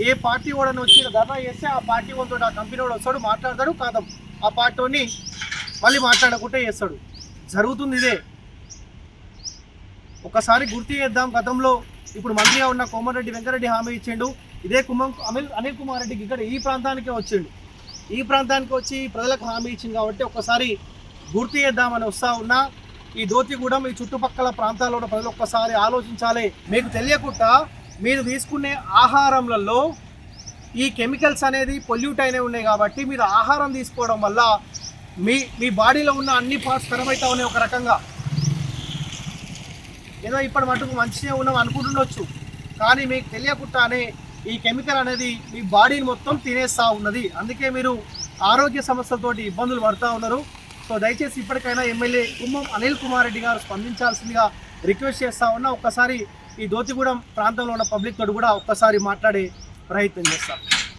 ఏ party వాడని వచ్చి ధర్నా చేస్తే ఆ పార్టీ వాళ్ళతో ఆ కంపెనీ వాడు వస్తాడు మాట్లాడతాడు కాదం. ఆ పార్టీని మళ్ళీ మాట్లాడకుంటే చేస్తాడు. జరుగుతుంది ఇదే. ఒకసారి గుర్తు చేద్దాం గతంలో ఇప్పుడు మంత్రిగా ఉన్న కోమరెడ్డి వెంకరెడ్డి హామీ ఇచ్చిండు. ఇదే కుమం అనిల్ అనిల్ కుమార్ రెడ్డికి ఇక్కడ ఈ ప్రాంతానికే వచ్చిండు. ఈ ప్రాంతానికి వచ్చి ప్రజలకు హామీ ఇచ్చింది కాబట్టి ఒకసారి గుర్తు చేద్దామని వస్తా ఉన్నా. ఈ దోతిగూడెం ఈ చుట్టుపక్కల ప్రాంతాల్లో ఉన్న ప్రజలు ఒక్కసారి ఆలోచించాలి. మీకు తెలియకుండా మీరు తీసుకునే ఆహారంలలో ఈ కెమికల్స్ అనేది పొల్యూట్ అయినవి ఉన్నాయి కాబట్టి మీరు ఆహారం తీసుకోవడం వల్ల మీ మీ బాడీలో ఉన్న అన్ని పార్ట్స్ ఖరాబ్ అవుతా ఉన్నాయి ఒక రకంగా. ఏదో ఇప్పటి మటుకు మంచిగా ఉన్నాం అనుకుంటుండొచ్చు. కానీ మీకు తెలియకుండానే ఈ కెమికల్ అనేది మీ బాడీని మొత్తం తినేస్తూ ఉన్నది. అందుకే మీరు ఆరోగ్య సమస్యలతోటి ఇబ్బందులు పడుతూ ఉన్నారు. సో దయచేసి ఇప్పటికైనా ఎమ్మెల్యే కుమ్మం అనిల్ కుమార్ రెడ్డి గారు స్పందించాల్సిందిగా రిక్వెస్ట్ చేస్తా ఉన్నా ఒక్కసారి ఈ దోతిగూడెం ప్రాంతంలో ఉన్న పబ్లిక్ తోడు కూడా ఒక్కసారి మాట్లాడే ప్రయత్నం చేస్తాం.